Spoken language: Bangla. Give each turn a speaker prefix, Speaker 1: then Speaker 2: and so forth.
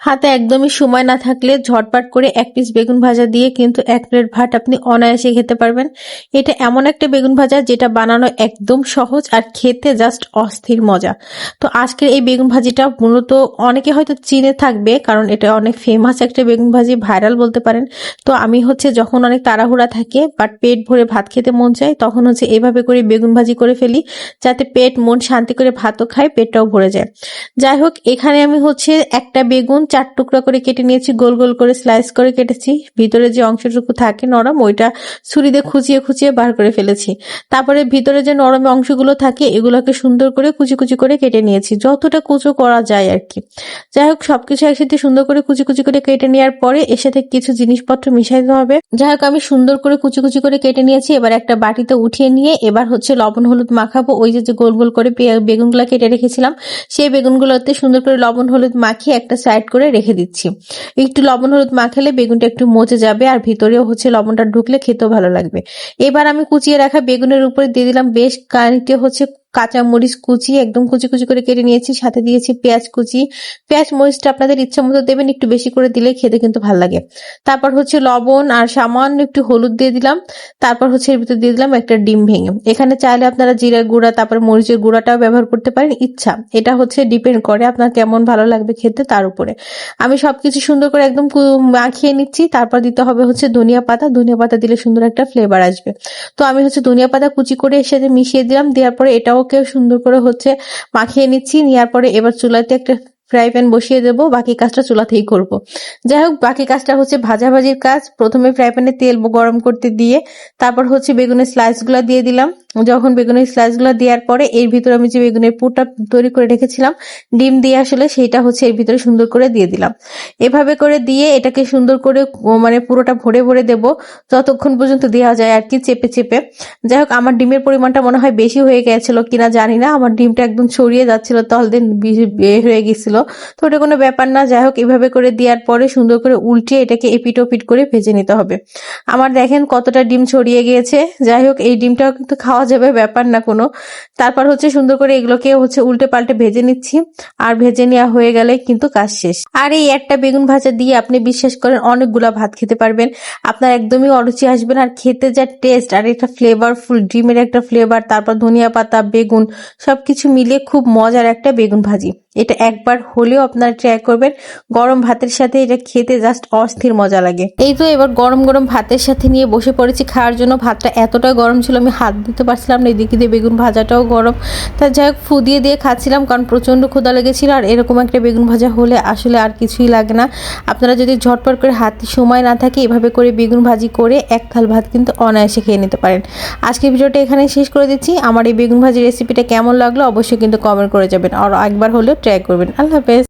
Speaker 1: হাতে একদমই সময় না থাকলে ঝটপট করে এক পিস বেগুন ভাজা দিয়ে কিন্তু এক প্লেট ভাত আপনি অনায়াসে খেতে পারবেন। এটা এমন একটা বেগুন ভাজা যেটা বানানো একদম সহজ আর খেতে জাস্ট অস্থির মজা। তো আজকের এই বেগুন ভাজিটা মূলত অনেকে হয়তো চিনে থাকবে, কারণ এটা অনেক ফেমাস একটা বেগুন ভাজি ভাইরাল বলতে পারেন। তো আমি হচ্ছে যখন অনেক তাড়াহুড়া থাকে বাট পেট ভরে ভাত খেতে মন চায়, তখন হচ্ছে এভাবে করে বেগুন ভাজি করে ফেলি, যাতে পেট মন শান্তি করে ভাতও খায়, পেটটাও ভরে যায়। যাই হোক, এখানে আমি হচ্ছে একটা বেগুন চার টুকরা করে কেটে নিয়েছি, গোল গোল করে স্লাইস করে কেটেছি। ভিতরে যে অংশটুকু থাকে নরম, ওইটা ছুরি দিয়ে খুঁচিয়ে খুঁচিয়ে বার করে ফেলেছি। তারপরে ভিতরে যে নরম অংশগুলো থাকে, এগুলোকে সুন্দর করে কুচি কুচি করে কেটে নিয়েছি। যতটা কুচো করা যায় আর কি। যাই হোক, সবকিছু একসাথে সুন্দর করে কুচি কুচি করে কেটে নেওয়ার পরে এর সাথে কিছু জিনিসপত্র মিশাই দিতে হবে। যাই হোক, আমি সুন্দর করে কুচি কুচি করে কেটে নিয়েছি। এবার একটা বাটিতে উঠিয়ে নিয়ে এবার হচ্ছে লবণ, হলুদ মাখাবো। ওই যে গোল গোল করে বেগুনগুলো কেটে রেখেছিলাম, সেই বেগুনগুলোতে সুন্দর করে লবণ, হলুদ মাখিয়ে একটা সাইড করে রেখে দিচ্ছি। একটু লবণ হলুদ মাখালে বেগুনটা একটু মচে যাবে আর ভিতরেও হচ্ছে লবণটা ঢুকলে খেতেও ভালো লাগবে। এবার আমি কুচিয়ে রাখা বেগুনের উপরে দিয়ে দিলাম বেশ খানিকটা হচ্ছে কাঁচা মরিচ কুচি একদম কুচি কুচি করে কেটে নিয়েছি, সাথে দিয়েছি পেঁয়াজ কুচি। পেঁয়াজ মরিচটা আপনাদের ইচ্ছা মতো দেবেন, একটু বেশি করে দিলে খেতে কিন্তু ভালো লাগে। তারপর হচ্ছে লবণ আর সামান্য একটু হলুদ দিয়ে দিলাম। তারপর হচ্ছে এর ভিতর দিয়ে দিলাম একটা ডিম ভেঙে। এখানে চাইলে আপনারা জিরার গুঁড়া, তারপর মরিচের গুঁড়াটাও ব্যবহার করতে পারেন, ইচ্ছা। এটা হচ্ছে ডিপেন্ড করে আপনার কেমন ভালো লাগবে খেতে তার উপরে। আমি সবকিছু সুন্দর করে একদম মাখিয়ে নিচ্ছি, তারপর দিতে হবে হচ্ছে ধনিয়া পাতা। ধনিয়া পাতা দিলে সুন্দর একটা ফ্লেভার আসবে। তো আমি হচ্ছে ধনিয়া পাতা কুচি করে এর সাথে মিশিয়ে দিলাম, দেওয়ার পরে এটাওকে সুন্দর করে হচ্ছে মাখিয়ে নিচ্ছি নেওয়ার পরে এবার চুলাতে একটা ফ্রাই প্যান বসিয়ে দেবো, বাকি কাজটা চুলাতেই করব। যাই হোক, বাকি কাজটা হচ্ছে ভাজাভাজির কাজ। প্রথমে ফ্রাই প্যানে তেল গরম করতে দিয়ে, তারপর হচ্ছে বেগুনের স্লাইসগুলো দিয়ে দিলাম। যখন বেগুনের স্লাইসগুলো দেওয়ার পরে, এর ভিতরে আমি যে বেগুনের পুরটা তৈরি করে রেখেছিলাম, ডিম দিয়ে আসলে সেইটা হচ্ছে এর ভিতরে সুন্দর করে দিয়ে দিলাম। এভাবে করে দিয়ে এটাকে সুন্দর করে মানে পুরোটা ভরে ভরে দেব, যতক্ষণ পর্যন্ত দেওয়া যায় আর কি চেপে চেপে। যাই হোক, আমার ডিমের পরিমাণটা মনে হয় বেশি হয়ে গেছিল কিনা জানি না, আমার ডিমটা একদম ছড়িয়ে যাচ্ছিল তল দিন হয়ে গেছিল। তো ওটা কোনো ব্যাপার না, যাই হোক এভাবে করে দেওয়ার পরে সুন্দর করে উল্টিয়ে এটাকে এপিট ওপিট করে ভেজে নিতে হবে। আমার দেখেন কতটা ডিম ছড়িয়ে গিয়েছে। যাই হোক, এই ডিমটাও কিন্তু খাওয়া যাবে, ব্যাপার না কোনো। তারপর হচ্ছে সুন্দর করে এগুলোকে হচ্ছে উল্টে পাল্টে ভেজে নিচ্ছি। আর ভেজে নেওয়া হয়ে গেলে কিন্তু কাজ শেষ। আর এই একটা বেগুন ভাজা দিয়ে আপনি বিশ্বাস করেন অনেকগুলা ভাত খেতে পারবেন। আপনার একদমই অরুচি আসবে না। আর খেতে যা টেস্ট, আর একটা ফ্লেভারফুল ডিমের একটা ফ্লেভার তারপর ধনিয়া পাতা, বেগুন, সবকিছু মিলিয়ে খুব মজার একটা বেগুন ভাজি। এটা একবার হলেও আপনারা ট্রাই করবেন। গরম ভাতের সাথে এটা খেতে জাস্ট অস্থির মজা লাগে। এই তো এবার গরম গরম ভাতের সাথে নিয়ে বসে পড়েছি। খাওয়ার জন্য ভাতটা এতটা গরম ছিল, আমি হাত দিতে পারছিলাম না। এদিকে দিয়ে বেগুন ভাজাটাও গরম। তা যাই হোক, ফু দিয়ে দিয়ে খাচ্ছিলাম কারণ প্রচণ্ড ক্ষুদা লেগেছিল। আর এরকম একটা বেগুন ভাজা হলে আসলে আর কিছুই লাগে না। আপনারা যদি ঝটপট করে হাতে সময় না থাকে, এভাবে করে বেগুন ভাজি করে এক থাল ভাত কিন্তু অনায়াসে খেয়ে নিতে পারেন। আজকের ভিডিওটা এখানে শেষ করে দিচ্ছি। আমার এই বেগুন ভাজি রেসিপিটা কেমন লাগল অবশ্যই কিন্তু কমেন্ট করে যাবেন। আর একবার হলেও ট্রাই করবেন। আল্লাহ হাফেজ।